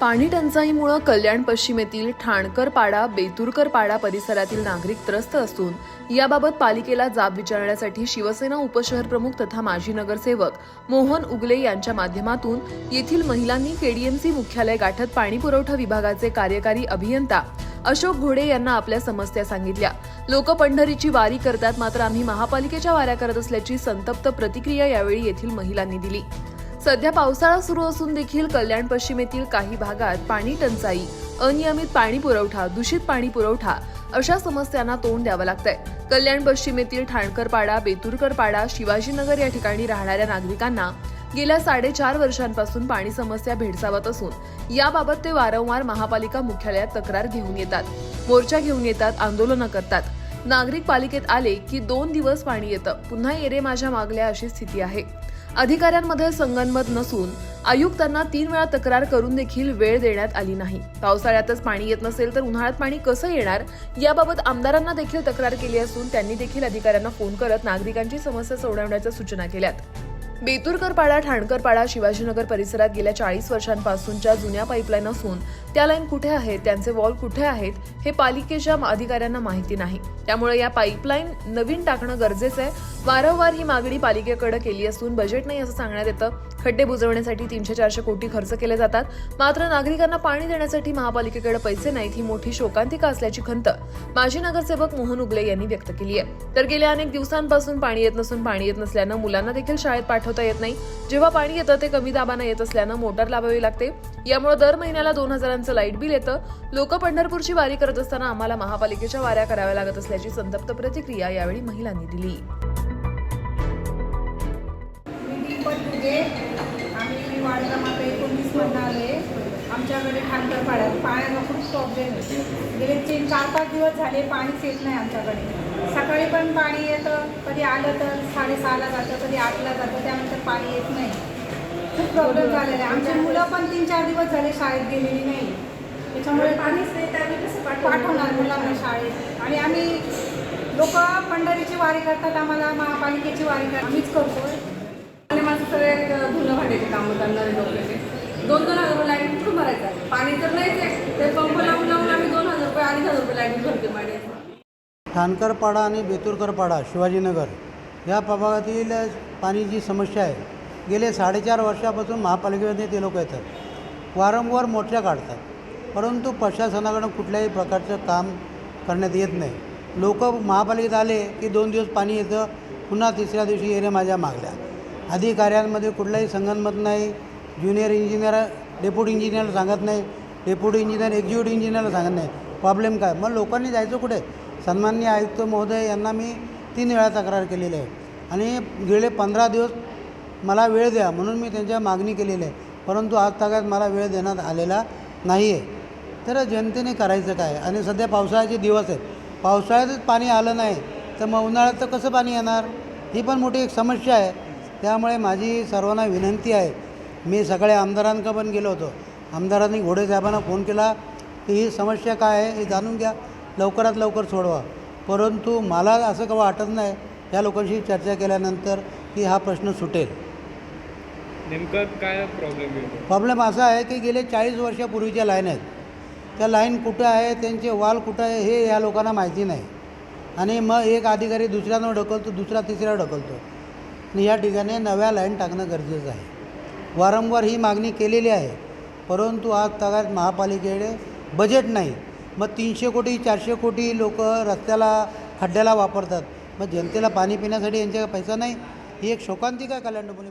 पाणी टंचाईमुळं कल्याण पश्चिमेतील ठाणकर पाडा बेतुरकर पाडा परिसरातील नागरिक त्रस्त असून याबाबत पालिकेला जाब विचारण्यासाठी शिवसेना उपशहर प्रमुख तथा माजी नगरसेवक मोहन उगले यांच्या माध्यमातून येथील महिलांनी केडीएमसी मुख्यालय गाठत पाणी पुरवठा विभागाचे कार्यकारी अभियंता अशोक घोडे यांना आपल्या समस्या सांगितल्या. लोक पंढरीची वारी करतात मात्र आम्ही महापालिकेच्या वाऱ्या करत असल्याची संतप्त प्रतिक्रिया यावेळी येथील महिलांनी दिली. सध्या पावसाळा सुरू असून देखील कल्याण पश्चिमेतील काही भागात पाणी टंचाई अनियमित पाणी पुरवठा दूषित पाणी पुरवठा अशा समस्यांना तोंड द्यावं लागतंय. कल्याण पश्चिमेतील ठाणकरपाडा बेतुरकरपाडा शिवाजीनगर या ठिकाणी राहणाऱ्या नागरिकांना गेल्या साडेचार वर्षांपासून पाणी समस्या भेडसावत असून याबाबत ते वारंवार महापालिका मुख्यालयात तक्रार घेऊन येतात. मोर्चा घेऊन येतात आंदोलनं करतात. नागरिक पालिकेत आले की दोन दिवस पाणी येतं. पुन्हा येरे माझ्या मागल्या अशी स्थिती आहे. अधिकाऱ्यांमध्ये संगनमत नसून आयुक्तांना तीन वेळा तक्रार करून देखील वेळ देण्यात आली नाही. पावसाळ्यातच पाणी येत नसेल तर उन्हाळ्यात पाणी कसं येणार? याबाबत आमदारांना देखील तक्रार केली असून त्यांनी देखील अधिकाऱ्यांना फोन करत नागरिकांची समस्या सोडवण्याच्या सूचना केल्यात. बेतुरकरपाडा ठाणकरपाडा शिवाजीनगर परिसरात गेल्या चाळीस वर्षांपासूनच्या जुन्या पाईपलाईन असून त्या लाईन कुठे आहेत त्यांचे वॉल कुठे आहेत हे पालिकेच्या अधिकाऱ्यांना माहिती नाही. त्यामुळे या पाईपलाईन नवीन टाकणं गरजेचं आहे. वारंवार ही मागणी पालिकेकडे केली असून बजेट नाही असं सांगण्यात येतं. खड्डे बुजवण्यासाठी तीनशे चारशे कोटी खर्च केले जातात. मात्र नागरिकांना पाणी देण्यासाठी महापालिकेकडे पैसे नाहीत ही मोठी शोकांतिका असल्याची खंत माजी नगरसेवक मोहन उगले यांनी व्यक्त केली आहे. तर गेल्या अनेक दिवसांपासून पाणी येत नसून पाणी येत नसल्यानं मुलांना देखील शाळेत पाठवता येत नाही. जेव्हा पाणी येतं ते कमी दाबानं येत असल्यानं मोटार लावावी लागते. यामुळे दर महिन्याला दोन हजारांचं लाइट बिल येतं. लोक पंढरपूरची वारी करत असताना आम्हाला महापालिकेच्या वाऱ्या कराव्या लागत असल्याची संतप्त प्रतिक्रिया यावेळी महिलांनी दिली. पण दीपक दुगे आम्ही वार्ड एकोणीस एकोणतीसमधनं आले. आमच्याकडे ठाणकर पाड्यात पाण्याचा खूप प्रॉब्लेम आहे गेले तीन चार पाच दिवस झाले पाणीच येत नाही आमच्याकडे. सकाळी पण पाणी येतं कधी आलं तर साडेसहाला जातं कधी आठला जातं त्यानंतर पाणी येत नाही. खूप प्रॉब्लेम झालेला आहे. आमची मुलं पण तीन चार दिवस झाले शाळेत गेलेली नाही. त्याच्यामुळे पाणीच नाही तर आम्ही कसं पाठवणार? मुलांना शाळेत. आणि आम्ही लोक पंढरीची वारी करतात आम्हाला महापालिकेची वारी करतात. आम्हीच आहे आणि माझं सगळे धुणं भांड्याचे कामं करणारे लोक ते दोन दोन हजार रुपये लाइट कुठून भरायचं आहे? पाणी तर नाहीच आहे. ते पंप लावून लावून आम्ही दोन हजार रुपये अडीच हजार रुपये लाइट भरते पाण्याचं ठाणकरपाडा आणि बेतुरकरपाडा शिवाजीनगर या प्रभागातील पाण्याची समस्या आहे. गेले साडेचार वर्षापासून महापालिकेमध्ये ते लोक येतात. वारंवार मोर्चा काढतात. परंतु प्रशासनाकडून कुठल्याही प्रकारचं काम करण्यात येत नाही. लोक महापालिकेत आले की दोन दिवस पाणी येतं पुन्हा तिसऱ्या दिवशी येणे माझ्या मागल्या अधिकाऱ्यांमध्ये कुठलाही संगनमत नाही. ज्युनियर इंजिनियर डेप्युटी इंजिनियरला सांगत नाही डेप्युटी इंजिनियर एक्झिक्युटिव्ह इंजिनियरला सांगत नाही. प्रॉब्लेम काय? मग लोकांनी जायचं कुठे? सन्माननीय आयुक्त महोदय यांना मी तीन वेळा तक्रार केलेली आहे. आणि गेले पंधरा दिवस मला वेळ द्या म्हणून मी त्यांच्या मागणी केलेली आहे. परंतु आज तागात मला वेळ देण्यात आलेला नाही आहे तर जनतेने करायचं काय? आणि सध्या पावसाळ्याचे दिवस आहेत. पावसाळ्यातच पाणी आलं नाही तर मग उन्हाळ्यात तर कसं पाणी येणार? ही पण मोठी एक समस्या आहे. त्यामुळे माझी सर्वांना विनंती आहे मी सगळ्या आमदारांका पण गेलो होतो. आमदारांनी घोडे साहेबांना फोन केला की ही समस्या काय आहे हे जाणून घ्या लवकरात लवकर सोडवा. परंतु मला असं का वाटत नाही या लोकांशी चर्चा केल्यानंतर की हा प्रश्न सुटेल. नेमकं काय प्रॉब्लेम प्रॉब्लेम असा आहे की गेले चाळीस वर्षापूर्वीच्या लाईन आहेत. त्या लाईन कुठं आहे त्यांचे वाल कुठं आहे हे या लोकांना माहिती नाही. आणि मग एक अधिकारी दुसऱ्यानं ढकलतो दुसरा तिसऱ्या ढकलतो. आणि या ठिकाणी नव्या लाईन टाकणं गरजेचं आहे. वारंवार ही मागणी केलेली आहे. परंतु आज तगात महापालिकेकडे बजेट नाही. मग तीनशे कोटी चारशे कोटी लोक रस्त्याला खड्ड्याला वापरतात. मग जनतेला पाणी पिण्यासाठी यांच्याकडे पैसा नाही. ही एक शोकांतिका कल्याण डोंबिवली